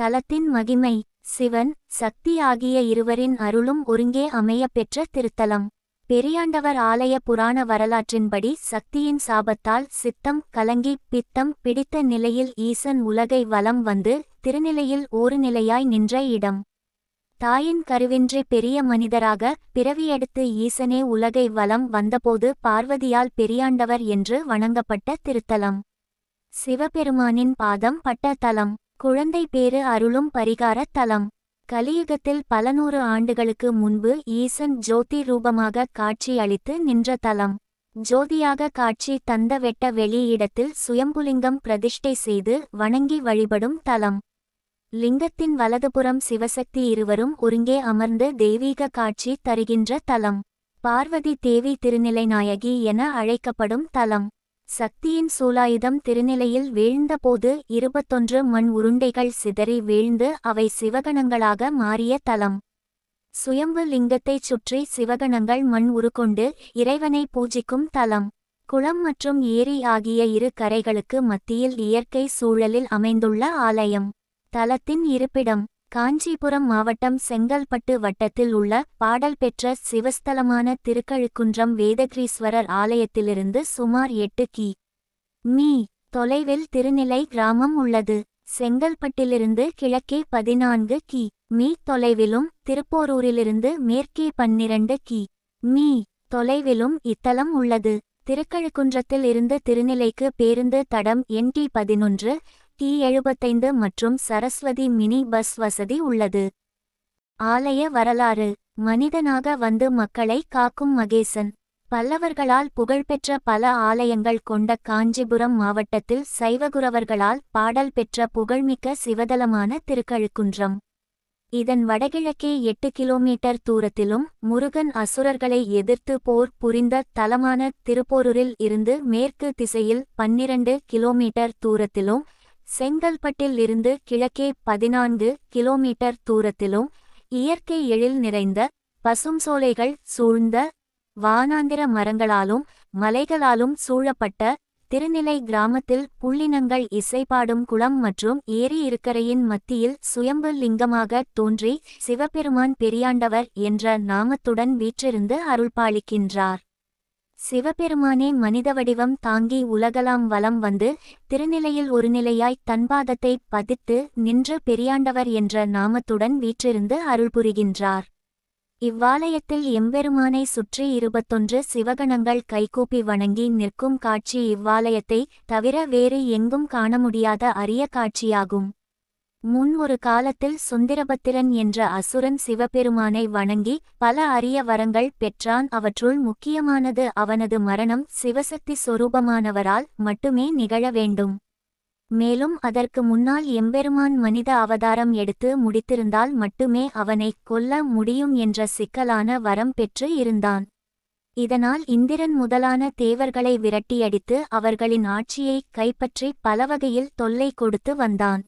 தலத்தின் மகிமை சிவன் சக்தி ஆகிய இருவரின் அருளும் ஒருங்கே அமையப் பெற்ற திருத்தலம். பெரியாண்டவர் ஆலய புராண வரலாற்றின்படி சக்தியின் சாபத்தால் சித்தம் கலங்கி பித்தம் பிடித்த நிலையில் ஈசன் உலகை வலம் வந்து திருநிலையில் ஒரு நிலையாய் நின்ற இடம். தாயின் கருவின்றி பெரிய மனிதராக பிறவியெடுத்து ஈசனே உலகை வலம் வந்தபோது பார்வதியால் பெரியாண்டவர் என்று வணங்கப்பட்ட திருத்தலம். சிவபெருமானின் பாதம் பட்ட தலம் குழந்தை பேறு அருளும் பரிகார தலம். கலியுகத்தில் பல நூறு ஆண்டுகளுக்கு முன்பு ஈசன் ஜோதி ரூபமாக காட்சி அளித்து நின்ற தலம். ஜோதியாக காட்சி தந்த வெட்ட வெளியிடத்தில் சுயம்புலிங்கம் பிரதிஷ்டை செய்து வணங்கி வழிபடும் தலம். லிங்கத்தின் வலதுபுறம் சிவசக்தி இருவரும் ஒருங்கே அமர்ந்து தெய்வீக காட்சி தருகின்ற தலம். பார்வதி தேவி திருநிலைநாயகி என அழைக்கப்படும் தலம். சக்தியின் சூலாயுதம் திருநிலையில் வீழ்ந்தபோது இருபத்தொன்று மண் உருண்டைகள் சிதறி வீழ்ந்து அவை சிவகணங்களாக மாறிய தலம் சுயம்பு லிங்கத்தைச் சுற்றி சிவகணங்கள் மண் உருக்கொண்டு இறைவனை பூஜிக்கும் தலம் குளம் மற்றும் ஏரி ஆகிய இரு கரைகளுக்கு மத்தியில் இயற்கை சூழலில் அமைந்துள்ள ஆலயம். தலத்தின் இருப்பிடம். காஞ்சிபுரம் மாவட்டம் செங்கல்பட்டு வட்டத்தில் உள்ள பாடல் பெற்ற சிவஸ்தலமான திருக்கழுக்குன்றம் வேதகிரீஸ்வரர் ஆலயத்திலிருந்து சுமார் எட்டு கி. மீ. தொலைவில் திருநிலை கிராமம் உள்ளது. செங்கல்பட்டிலிருந்து கிழக்கே பதினான்கு கி. மீ. தொலைவிலும் திருப்போரூரிலிருந்து மேற்கே பன்னிரண்டு கி. மீ. தொலைவிலும் இத்தலம் உள்ளது. திருக்கழுக்குன்றத்தில் இருந்து திருநிலைக்கு பேருந்து தடம் என்டி பதினொன்று டி எழுபத்தைந்து மற்றும் சரஸ்வதி மினி பஸ் வசதி உள்ளது. ஆலய வரலாறு. மனிதனாக வந்து மக்களை காக்கும் மகேசன். பல்லவர்களால் புகழ்பெற்ற பல ஆலயங்கள் கொண்ட காஞ்சிபுரம் மாவட்டத்தில் சைவகுரவர்களால் பாடல் பெற்ற புகழ்மிக்க சிவதலமான திருக்கழுக்குன்றம். இதன் வடகிழக்கே எட்டு கிலோமீட்டர் தூரத்திலும் முருகன் அசுரர்களை எதிர்த்து போர் புரிந்த தலமான திருப்போரூரில் இருந்து மேற்கு திசையில் பன்னிரண்டு கிலோமீட்டர் தூரத்திலும் செங்கல்பட்டில் இருந்து கிழக்கே பதினான்கு கிலோமீட்டர் தூரத்திலும் இயற்கை எழில் நிறைந்த பசும் சோலைகள் சூழ்ந்த வானாந்திர மரங்களாலும் மலைகளாலும் சூழப்பட்ட திருநிலை கிராமத்தில் புள்ளினங்கள் இசைப்பாடும் குளம் மற்றும் ஏரி இருக்கரையின் மத்தியில் சுயம்பு லிங்கமாக தோன்றி சிவபெருமான் பெரியாண்டவர் என்ற நாமத்துடன் வீற்றிருந்து அருள்பாலிக்கின்றார். சிவபெருமானே மனித வடிவம் தாங்கி உலகலாம் வலம் வந்து திருநிலையில் ஒருநிலையாய் தன்பாதத்தை பதித்து நின்று பெரியாண்டவர் என்ற நாமத்துடன் வீற்றிருந்து அருள்புரிகின்றார் இவ்வாலயத்தில் எம்பெருமானை சுற்றி இருபத்தொன்று சிவகணங்கள் கைகூப்பி வணங்கி நிற்கும் காட்சி இவ்வாலயத்தை தவிர வேறு எங்கும் காண முடியாத அரிய காட்சியாகும். முன் ஒரு காலத்தில் சுந்தரபத்திரன் என்ற அசுரன் சிவபெருமானை வணங்கி பல அரிய வரங்கள் பெற்றான். அவற்றுள் முக்கியமானது அவனது மரணம் சிவசக்தி சொரூபமானவரால் மட்டுமே நிகழ வேண்டும். மேலும் அதற்கு முன்னால் எம்பெருமான் மனித அவதாரம் எடுத்து முடித்திருந்தால் மட்டுமே அவனை கொல்ல முடியும் என்ற சிக்கலான வரம் பெற்று இருந்தான். இதனால் இந்திரன் முதலான தேவர்களை விரட்டியடித்து அவர்களின் ஆட்சியை கைப்பற்றி பலவகையில் தொல்லை கொடுத்து வந்தான்.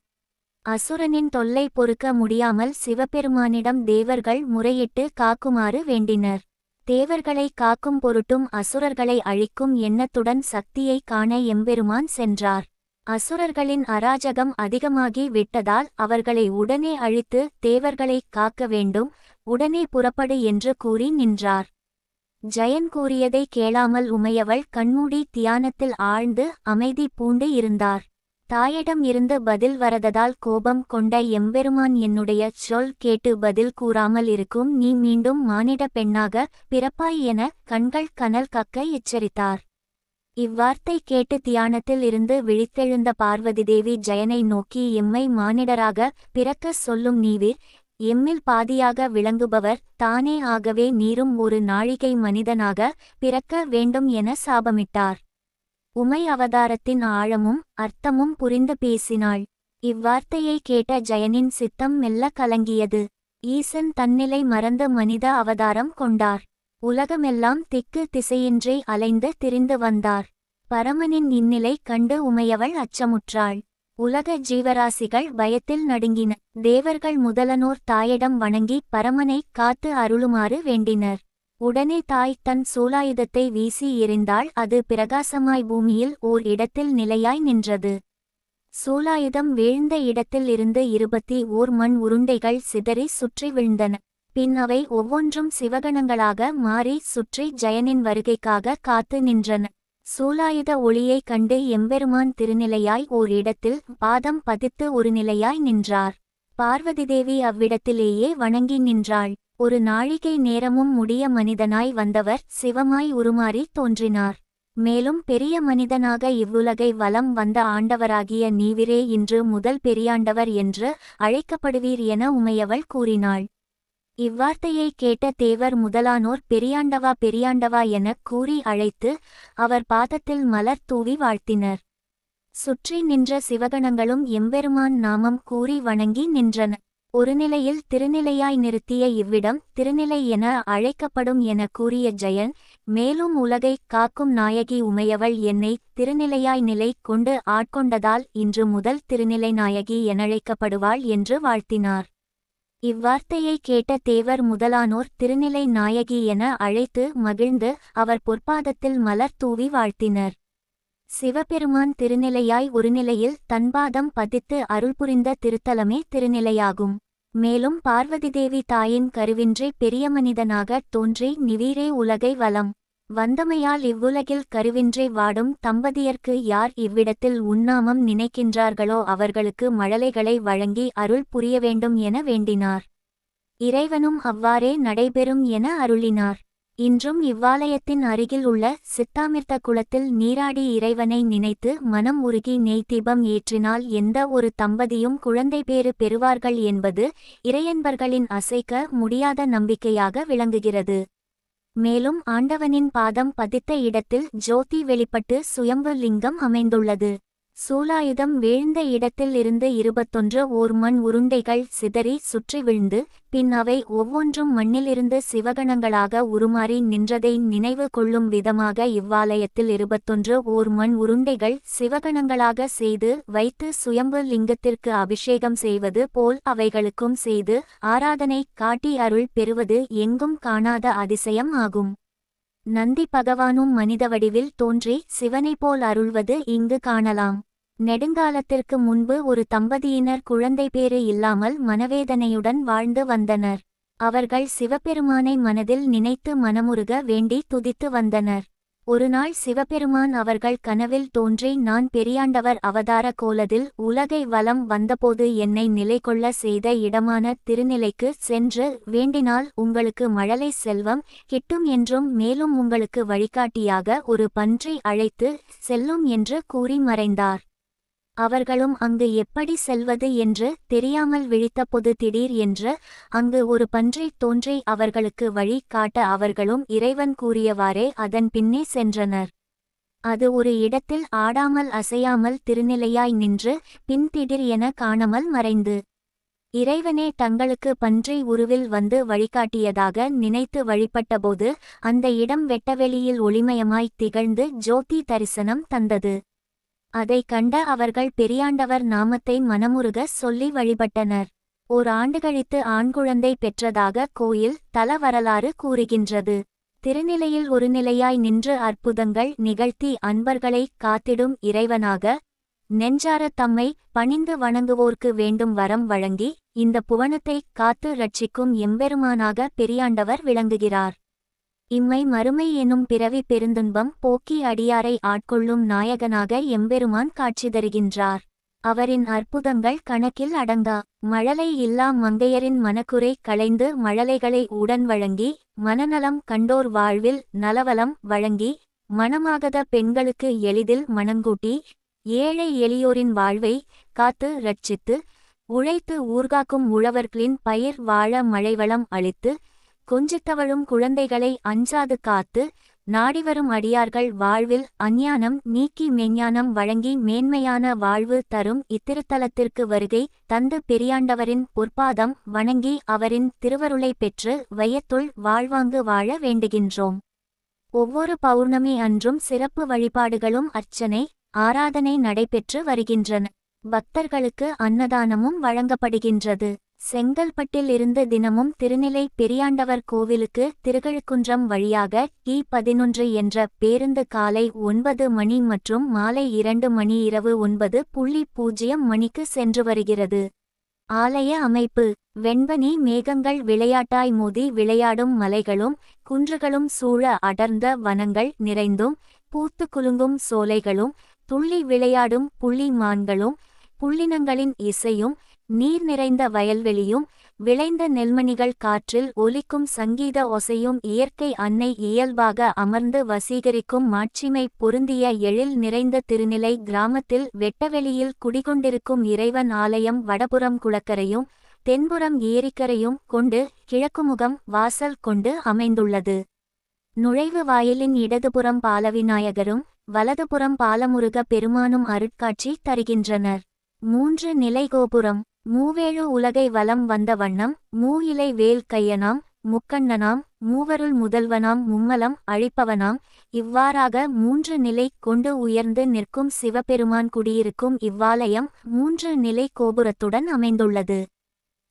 அசுரனின் தொல்லை பொறுக்க முடியாமல் சிவபெருமானிடம் தேவர்கள் முறையிட்டு காக்குமாறு வேண்டினர். தேவர்களை காக்கும் பொருட்டும் அசுரர்களை அழிக்கும் எண்ணத்துடன் சக்தியை காண எம்பெருமான் சென்றார். அசுரர்களின் அராஜகம் அதிகமாகி விட்டதால் அவர்களை உடனே அழித்து தேவர்களை காக்க வேண்டும் உடனே புறப்படு என்று கூறி நின்றார். ஜெயன் கூறியதை கேளாமல் உமையவள் கண்மூடி தியானத்தில் ஆழ்ந்து அமைதி பூண்டு இருந்தார். தாயிடம் இருந்து பதில் வரததால் கோபம் கொண்ட எம்பெருமான் என்னுடைய சொல் கேட்டு பதில் கூறாமல் இருக்கும் நீ மீண்டும் மானிட பெண்ணாக பிறப்பாய் என கண்கள் கனல் கக்க எச்சரித்தார். இவ்வார்த்தை கேட்டு தியானத்தில் இருந்து விழித்தெழுந்த பார்வதி தேவி ஜெயனை நோக்கி எம்மை மானிடராக பிறக்க சொல்லும் நீவிர். எம்மில் பாதியாக விளங்குபவர். தானே ஆகவே நீரும் ஒரு நாழிகை மனிதனாக பிறக்க வேண்டும் என சாபமிட்டார். உமை அவதாரத்தின் ஆழமும் அர்த்தமும் புரிந்து பேசினாள். இவ்வார்த்தையை கேட்ட ஜெயனின் சித்தம் மெல்ல கலங்கியது. ஈசன் தன்னிலை மறந்து மனித அவதாரம் கொண்டார். உலகமெல்லாம் திக்கு திசையின்றி அலைந்து திரிந்து வந்தார். பரமனின் இந்நிலை கண்டு உமையவள் அச்சமுற்றாள். உலக ஜீவராசிகள் பயத்தில் நடுங்கின. தேவர்கள் முதலனோர் தாயிடம் வணங்கி பரமனை காத்து அருளுமாறு வேண்டினர். உடனே தாய் தன் சூலாயுதத்தை வீசி எறிந்தாள். அது பிரகாசமாய் பூமியில் ஓர் இடத்தில் நிலையாய் நின்றது. சூலாயுதம் வீழ்ந்த இடத்தில் இருந்து இருபத்தி ஓர் மண் உருண்டைகள் சிதறி சுற்றி விழுந்தன. பின் அவை ஒவ்வொன்றும் சிவகணங்களாக மாறி சுற்றி ஜெயனின் வருகைக்காக காத்து நின்றன. சூலாயுத ஒளியைக் கண்டு எம்பெருமான் திருநிலையாய் ஓர் இடத்தில் பாதம் பதித்து ஒரு நிலையாய் நின்றார். பார்வதி தேவி அவ்விடத்திலேயே வணங்கி நின்றாள். ஒரு நாழிகை நேரமும் முடிய மனிதனாய் வந்தவர் சிவமாய் உருமாறி தோன்றினார். மேலும் பெரிய மனிதனாக இவ்வுலகை வலம் வந்த ஆண்டவராகிய நீவிரே இன்று முதல் பெரியாண்டவர் என்று அழைக்கப்படுவீர் என உமையவள் கூறினாள். இவ்வார்த்தையை கேட்ட தேவர் முதலானோர் பெரியாண்டவா பெரியாண்டவா எனக் கூறி அழைத்து அவர் பாதத்தில் மலர் தூவி வாழ்த்தினர். சுற்றி நின்ற சிவகணங்களும் எம்பெருமான் நாமம் கூறி வணங்கி நின்றன. ஒருநிலையில் திருநிலையாய் நிறுத்திய இவ்விடம் திருநிலை என அழைக்கப்படும் என கூறிய ஜெயன் மேலும் உலகை காக்கும் நாயகி உமையவள் என்னை திருநிலையாய் நிலை கொண்டு ஆட்கொண்டதால் இன்று முதல் திருநிலை நாயகி எனழைக்கப்படுவாள் என்று வாழ்த்தினார். இவ்வார்த்தையை கேட்ட தேவர் முதலானோர் திருநிலை நாயகி என அழைத்து மகிழ்ந்து அவர் பொற்பாதத்தில் மலர் தூவி வாழ்த்தினர். சிவபெருமான் திருநிலையாய் ஒருநிலையில் தன்பாதம் பதித்து அருள் புரிந்த திருத்தலமே திருநிலையாகும். மேலும் பார்வதி தேவி தாயின் கருவின்றி பெரிய மனிதனாக தோன்றி நிவீரே உலகை வலம். வந்தமையால் இவ்வுலகில் கருவின்றி வாடும் தம்பதியர்க்கு யார் இவ்விடத்தில் உண்ணாமம் நினைக்கின்றார்களோ அவர்களுக்கு மழலைகளை வழங்கி அருள் புரிய வேண்டும் என வேண்டினார். இறைவனும் அவ்வாறே நடைபெறும் என அருளினார். இன்றும் இவ்வாலயத்தின் அருகில் உள்ள சித்தாமிர்த்த குளத்தில் நீராடி இறைவனை நினைத்து மனம் உருகி நெய்தீபம் ஏற்றினால் எந்த ஒரு தம்பதியும் குழந்தை பேறு பெறுவார்கள் என்பது இறையன்பர்களின் அசைக்க முடியாத நம்பிக்கையாக விளங்குகிறது. மேலும் ஆண்டவனின் பாதம் பதித்த இடத்தில் ஜோதி வெளிப்பட்டு சுயம்பு லிங்கம் அமைந்துள்ளது. சூலாயுதம் வீழ்ந்த இடத்தில் இருந்து இருபத்தொன்று ஓர் மண் உருண்டைகள் சிதறி சுற்றி விழுந்து பின் அவை ஒவ்வொன்றும் மண்ணிலிருந்து சிவகணங்களாக உருமாறி நின்றதை நினைவு கொள்ளும் விதமாக இவ்வாலயத்தில் இருபத்தொன்று ஓர் மண் உருண்டைகள் சிவகணங்களாக செய்து வைத்து சுயம்பு லிங்கத்திற்கு அபிஷேகம் செய்வது போல் அவைகளுக்கும் செய்து ஆராதனை காட்டி அருள் பெறுவது எங்கும் காணாத அதிசயம் ஆகும். நந்தி பகவானும் மனித வடிவில் தோன்றி சிவனைப் போல் அருள்வது இங்கு காணலாம். நெடுங்காலத்திற்கு முன்பு ஒரு தம்பதியினர் குழந்தை பேறு இல்லாமல் மனவேதனையுடன் வாழ்ந்து வந்தனர். அவர்கள் சிவபெருமானை மனதில் நினைத்து மனமுருக வேண்டி துதித்து வந்தனர். ஒருநாள் சிவபெருமான் அவர்கள் கனவில் தோன்றி நான் பெரியாண்டவர் அவதார கோலத்தில் உலகை வலம் வந்தபோது என்னை நிலை கொள்ள செய்த இடமான திருநிலைக்கு சென்று வேண்டினால் உங்களுக்கு மழலை செல்வம் கிட்டும் என்றும் மேலும் உங்களுக்கு வழிகாட்டியாக ஒரு பன்றி அழைத்து செல்லும் என்று கூறி மறைந்தார். அவர்களும் அங்கு எப்படி செல்வது என்று தெரியாமல் விழித்தபோது திடீர் என்று அங்கு ஒரு பன்றி தோன்றி அவர்களுக்கு வழி காட்ட அவர்களும் இறைவன் கூறியவாறே அதன் பின்னே சென்றனர். அது ஒரு இடத்தில் ஆடாமல் அசையாமல் திருநிலையாய் நின்று பின்திடீர் என காணாமல் மறைந்து. இறைவனே தங்களுக்கு பன்றி உருவில் வந்து வழிகாட்டியதாக நினைத்து வழிபட்டபோது அந்த இடம் வெட்டவெளியில் ஒளிமயமாய் திகழ்ந்து ஜோதி தரிசனம் தந்தது. அதை கண்ட அவர்கள் பெரியாண்டவர் நாமத்தை மனமுருக சொல்லி வழிபட்டனர். ஓர் ஆண்டு கழித்து ஆண்குழந்தை பெற்றதாக கோயில் தல வரலாறு கூறுகின்றது. திருநிலையில் ஒரு நிலையாய் நின்று அற்புதங்கள் நிகழ்த்தி அன்பர்களை காத்திடும் இறைவனாக நெஞ்சார தம்மை பணிந்து வணங்குவோர்க்கு வேண்டும் வரம் வழங்கி இந்த புவனத்தை காத்து ரட்சிக்கும் எம்பெருமானாக பெரியாண்டவர் விளங்குகிறார். இம்மை மறுமை எனும் பிறவி பெருந்துன்பம் போக்கி அடியாரை ஆட்கொள்ளும் நாயகனாக எம்பெருமான் காட்சி தருகின்றார். அவரின் அற்புதங்கள் கணக்கில் அடங்கா. மழலை இல்லா மங்கையரின் மனக்குறை களைந்து மழலைகளை உடன் வழங்கி மனநலம் கண்டோர் வாழ்வில் நலவலம் வழங்கி மணமாகத பெண்களுக்கு எளிதில் மணங்கூட்டி ஏழை எளியோரின் வாழ்வை காத்து ரட்சித்து உழைத்து ஊர்காக்கும் உழவர்களின் பயிர் வாழ மழைவளம் அளித்து கொஞ்சித்தவழும் குழந்தைகளை அஞ்சாது காத்து நாடிவரும் அடியார்கள் வாழ்வில் அஞ்ஞானம் நீக்கி மெஞ்ஞானம் வழங்கி மேன்மையான வாழ்வு தரும் இத்திருத்தலத்திற்கு வருகை தந்து பெரியாண்டவரின் பொற்பாதம் வணங்கி அவரின் திருவருளை பெற்று வையத்துள் வாழ்வாங்கு வாழ வேண்டுகின்றோம். ஒவ்வொரு பௌர்ணமி அன்றும் சிறப்பு வழிபாடுகளும் அர்ச்சனை ஆராதனை நடைபெற்று வருகின்றன. பக்தர்களுக்கு அன்னதானமும் வழங்கப்படுகின்றது. செங்கல்பட்டில் இருந்து தினமும் திருநிலை பெரியாண்டவர் கோவிலுக்கு திருகழுக்குன்றம் வழியாக கி பதினொன்று என்ற பேருந்து காலை ஒன்பது மணி மற்றும் மாலை இரண்டு மணி இரவு ஒன்பது புள்ளி பூஜ்ஜியம் மணிக்கு சென்று வருகிறது. ஆலய அமைப்பு. வெண்பனி மேகங்கள் விளையாட்டாய் மோதி விளையாடும் மலைகளும் குன்றுகளும் சூழ அடர்ந்த வனங்கள் நிறைந்தும் பூத்து குலுங்கும் சோலைகளும் துள்ளி விளையாடும் புள்ளி மான்களும் புள்ளினங்களின் இசையும் நீர் நிறைந்த வயல்வெளியும் விளைந்த நெல்மணிகள் காற்றில் ஒலிக்கும் சங்கீத ஒசையும் இயற்கை அன்னை இயல்பாக அமர்ந்து வசீகரிக்கும் மாட்சிமை பொருந்திய எழில் நிறைந்த திருநிலை கிராமத்தில் வெட்டவெளியில் குடிகொண்டிருக்கும் இறைவன் ஆலயம் வடபுறம் குளக்கரையும் தென்புறம் ஏரிக்கரையும் கொண்டு கிழக்குமுகம் வாசல் கொண்டு அமைந்துள்ளது. நுழைவு வாயிலின் இடதுபுறம் பாலவிநாயகரும் வலதுபுறம் பாலமுருக பெருமானும் அருட்காட்சி தருகின்றனர். மூன்று நிலை கோபுரம் மூவேழு உலகை வலம் வந்த வண்ணம் மூ இலை வேல் கையனாம் முக்கண்ணனாம் மூவருள் முதல்வனாம் மும்மலம் அழிப்பவனாம் இவ்வாறாக மூன்று நிலை கொண்டு உயர்ந்து நிற்கும் சிவபெருமான் குடியிருக்கும் இவ்வாலயம் மூன்று நிலை கோபுரத்துடன் அமைந்துள்ளது.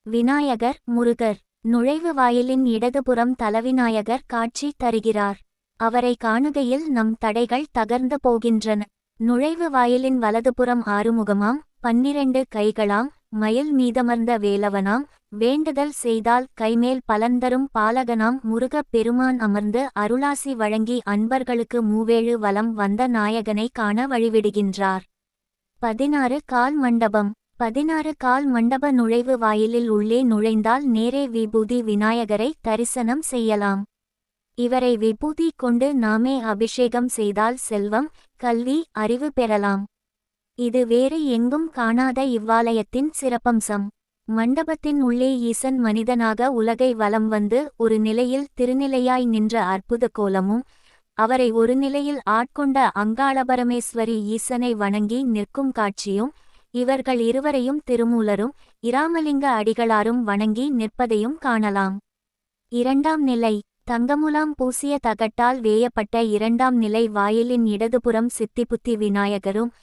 விநாயகர் முருகர் நுழைவு வாயிலின் இடதுபுறம் தலவிநாயகர் காட்சி தருகிறார். அவரை காணுகையில் நம் தடைகள் தகர்ந்து போகின்றன. நுழைவு வாயிலின் வலதுபுறம் ஆறுமுகமாம் பன்னிரண்டு கைகளாம் மயில் மீதமர்ந்த வேலவனாம் வேண்டுதல் செய்தால் கைமேல் பலந்தரும் பாலகனாம் முருகப் பெருமான் அமர்ந்து அருளாசி வழங்கி அன்பர்களுக்கு மூவேழு வலம் வந்த நாயகனை காண வழிவிடுகின்றார். பதினாறு கால் மண்டபம். பதினாறு கால் மண்டப நுழைவு வாயிலில் உள்ளே நுழைந்தால் நேரே விபூதி விநாயகரை தரிசனம் செய்யலாம். இவரை விபூதி கொண்டு நாமே அபிஷேகம் செய்தால் செல்வம் கல்வி அறிவு பெறலாம். இது வேறு எங்கும் காணாத இவ்வாலயத்தின் சிறப்பம்சம். மண்டபத்தின் உள்ளே ஈசன் மனிதனாக உலகை வலம் வந்து ஒரு நிலையில் திருநிலையாய் நின்ற அற்புத கோலமும் அவரை ஒரு நிலையில் ஆட்கொண்ட அங்காளபரமேஸ்வரி ஈசனை வணங்கி நிற்கும் காட்சியும் இவர்கள் இருவரையும் திருமூலரும் இராமலிங்க அடிகளாரும் வணங்கி நிற்பதையும் காணலாம். இரண்டாம் நிலை தங்கமுலாம் பூசிய தகட்டால் வேயப்பட்ட இரண்டாம் நிலை வாயிலின் இடதுபுறம் சித்திபுத்தி விநாயகரும்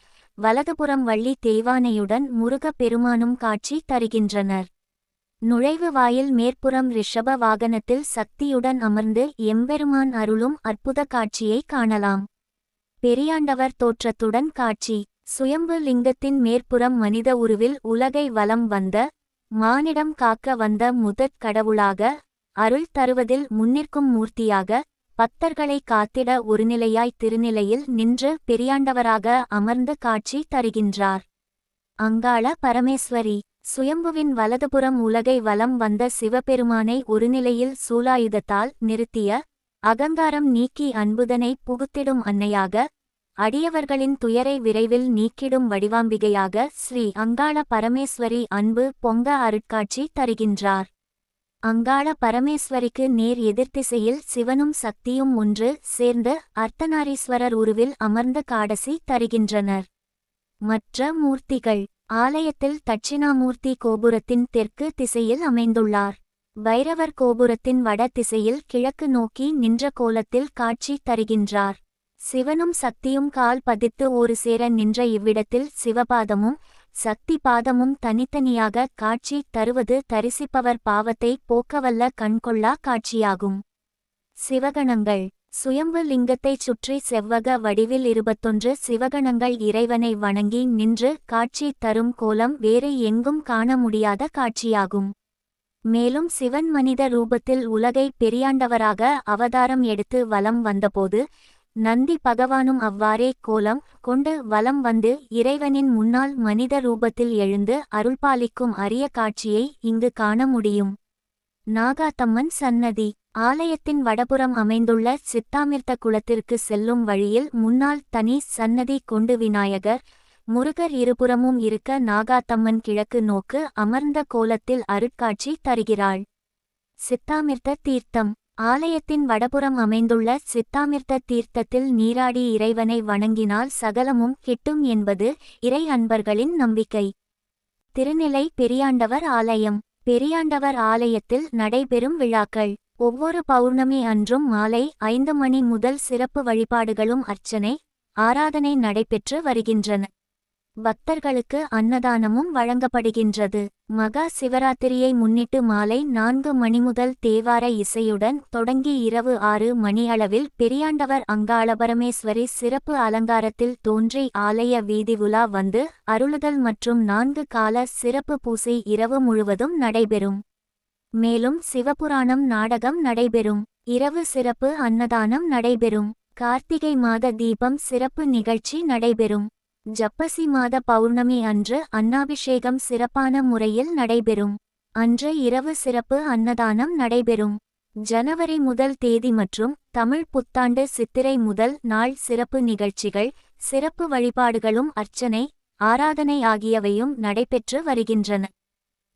வலதுபுறம் வள்ளி தேவானையுடன் முருகப் பெருமானும் காட்சி தருகின்றனர். நுழைவு வாயில் மேற்புறம் ரிஷப வாகனத்தில் சக்தியுடன் அமர்ந்து எம்பெருமான் அருளும் அற்புத காட்சியை காணலாம். பெரியாண்டவர் தோற்றத்துடன் காட்சி. சுயம்பு லிங்கத்தின் மேற்புறம் மனித உருவில் உலகை வலம் வந்த மானிடம் காக்க வந்த முதற் கடவுளாக அருள் தருவதில் முன்னிற்கும் மூர்த்தியாக பக்தர்களை காத்திட ஒருநிலையாய் திருநிலையில் நின்று பெரியாண்டவராக அமர்ந்து காட்சி தருகின்றார். அங்காள பரமேஸ்வரி சுயம்புவின் வலதுபுறம் உலகை வலம் வந்த சிவபெருமானை ஒருநிலையில் சூலாயுதத்தால் நிறுத்திய அகங்காரம் நீக்கி அன்புதனை புகுத்திடும் அன்னையாக அடியவர்களின் துயரை விரைவில் நீக்கிடும் வடிவாம்பிகையாக ஸ்ரீ அங்காள பரமேஸ்வரி அன்பு பொங்க அருட்காட்சி தருகின்றார். அங்காள பரமேஸ்வரிக்கு நேர் எதிர்த்திசையில் சிவனும் சக்தியும் ஒன்று சேர்ந்து அர்த்தநாரீஸ்வரர் உருவில் அமர்ந்த காடசி தருகின்றனர். மற்ற மூர்த்திகள் ஆலயத்தில் தட்சிணாமூர்த்தி கோபுரத்தின் தெற்கு திசையில் அமைந்துள்ளார். பைரவர் கோபுரத்தின் வட திசையில் கிழக்கு நோக்கி நின்ற கோலத்தில் காட்சி தருகின்றார். சிவனும் சக்தியும் கால் பதித்து ஒரு சேர நின்ற இவ்விடத்தில் சிவபாதமும் சக்தி பாதமும் தனித்தனியாக காட்சி தருவது தரிசிப்பவர் பாவத்தை போக்கவல்ல கண்கொள்ளா காட்சியாகும். சிவகணங்கள். சுயம்பு லிங்கத்தைச் சுற்றி செவ்வக வடிவில் இருபத்தொன்று சிவகணங்கள் இறைவனை வணங்கி நின்று காட்சி தரும் கோலம் வேறு எங்கும் காண முடியாத காட்சியாகும். மேலும் சிவன் மனித ரூபத்தில் உலகை பெரியாண்டவராக அவதாரம் எடுத்து வலம் வந்தபோது நந்தி பகவானும் அவ்வாறே கோலம் கொண்டு வலம் வந்து இறைவனின் முன்னால் மனித ரூபத்தில் எழுந்து அருள்பாலிக்கும் அரிய காட்சியை இங்கு காண முடியும். நாகாத்தம்மன் சன்னதி. ஆலயத்தின் வடபுறம் அமைந்துள்ள சித்தாமிர்த்த குளத்திற்கு செல்லும் வழியில் முன்னால் தனி சன்னதி கொண்டு விநாயகர் முருகர் இருபுறமும் இருக்க நாகாத்தம்மன் கிழக்கு நோக்கு அமர்ந்த கோலத்தில் அருட்காட்சி தருகிறாள். சித்தாமிர்த்த தீர்த்தம். ஆலயத்தின் வடபுறம் அமைந்துள்ள சித்தாமிர்த்த தீர்த்தத்தில் நீராடி இறைவனை வணங்கினால் சகலமும் கிட்டும் என்பது இறை அன்பர்களின் நம்பிக்கை. திருநிலை பெரியாண்டவர் ஆலயம். பெரியாண்டவர் ஆலயத்தில் நடைபெறும் விழாக்கள். ஒவ்வொரு பௌர்ணமி அன்றும் மாலை ஐந்து மணி முதல் சிறப்பு வழிபாடுகளும் அர்ச்சனை ஆராதனை நடைபெற்று வருகின்றன. பக்தர்களுக்கு அன்னதானமும் வழங்கப்படுகின்றது. மகா சிவராத்திரியை முன்னிட்டு மாலை நான்கு மணி முதல் தேவார இசையுடன் தொடங்கி இரவு ஆறு மணி அளவில் பெரியாண்டவர் அங்காளபரமேஸ்வரி சிறப்பு அலங்காரத்தில் தோன்றி ஆலய வீதி உலா வந்து அருளுதல் மற்றும் நான்கு கால சிறப்பு பூசை இரவு முழுவதும் நடைபெறும். மேலும் சிவபுராணம் நாடகம் நடைபெறும். இரவு சிறப்பு அன்னதானம் நடைபெறும். கார்த்திகை மாத தீபம் சிறப்பு நிகழ்ச்சி நடைபெறும். ஜப்பசி மாத பௌர்ணமி அன்று அன்னாபிஷேகம் சிறப்பான முறையில் நடைபெறும். அன்று இரவு சிறப்பு அன்னதானம் நடைபெறும். ஜனவரி முதல் தேதி மற்றும் தமிழ் புத்தாண்டு சித்திரை முதல் நாள் சிறப்பு நிகழ்ச்சிகள் சிறப்பு வழிபாடுகளும் அர்ச்சனை ஆராதனை ஆகியவையும் நடைபெற்று வருகின்றன.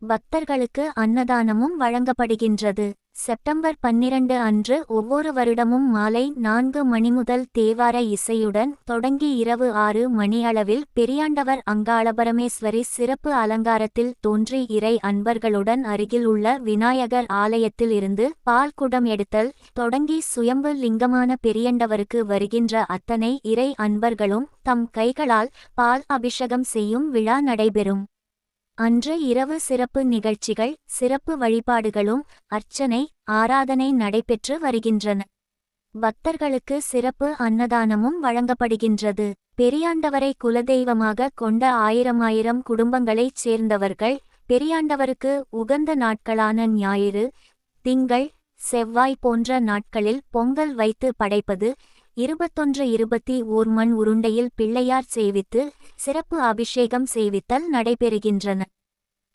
பக்தர்களுக்கு அன்னதானமும் வழங்கப்படுகின்றது. செப்டம்பர் பன்னிரண்டு அன்று ஒவ்வொரு வருடமும் மாலை நான்கு மணி முதல் தேவார இசையுடன் தொடங்கி இரவு ஆறு மணி அளவில் பெரியாண்டவர் அங்காளபரமேஸ்வரி சிறப்பு அலங்காரத்தில் தோன்றி இறை அன்பர்களுடன் அருகில் உள்ள விநாயகர் ஆலயத்தில் இருந்து பால் குடம் எடுத்தல் தொடங்கி சுயம்பு லிங்கமான பெரியண்டவருக்கு வருகின்ற அத்தனை இறை அன்பர்களும் தம் கைகளால் பால் அபிஷேகம் செய்யும் விழா நடைபெறும். அன்று இரவு சிறப்பு நிகழ்ச்சிகள் சிறப்பு வழிபாடுகளும் அர்ச்சனை ஆராதனை நடைபெற்று வருகின்றன. பக்தர்களுக்கு சிறப்பு அன்னதானமும் வழங்கப்படுகின்றது. பெரியாண்டவரை குலதெய்வமாக கொண்ட ஆயிரமாயிரம் குடும்பங்களைச் சேர்ந்தவர்கள் பெரியாண்டவருக்கு உகந்த நாட்களான ஞாயிறு திங்கள் செவ்வாய் போன்ற நாட்களில் பொங்கல் வைத்து படைப்பது இருபத்தொன்று இருபத்தி ஓர் மண் உருண்டையில் பிள்ளையார் சேவித்து சிறப்பு அபிஷேகம் சேவித்தல் நடைபெறுகின்றன.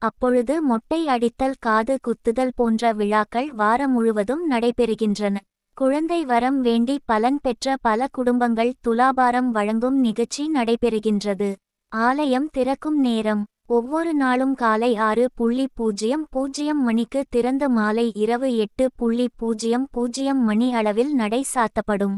அப்பொழுது மொட்டை அடித்தல் காது குத்துதல் போன்ற விழாக்கள் வாரம் முழுவதும் நடைபெறுகின்றன. குழந்தை வரம் வேண்டி பலன் பெற்ற பல குடும்பங்கள் துலாபாரம் வழங்கும் நிகழ்ச்சி நடைபெறுகின்றது. ஆலயம் திறக்கும் நேரம். ஒவ்வொரு நாளும் காலை ஆறு புள்ளி பூஜ்ஜியம் பூஜ்ஜியம் மணிக்கு திறந்து மாலை இரவு எட்டு புள்ளி பூஜ்ஜியம் பூஜ்ஜியம் மணி அளவில் நடை சாத்தப்படும்.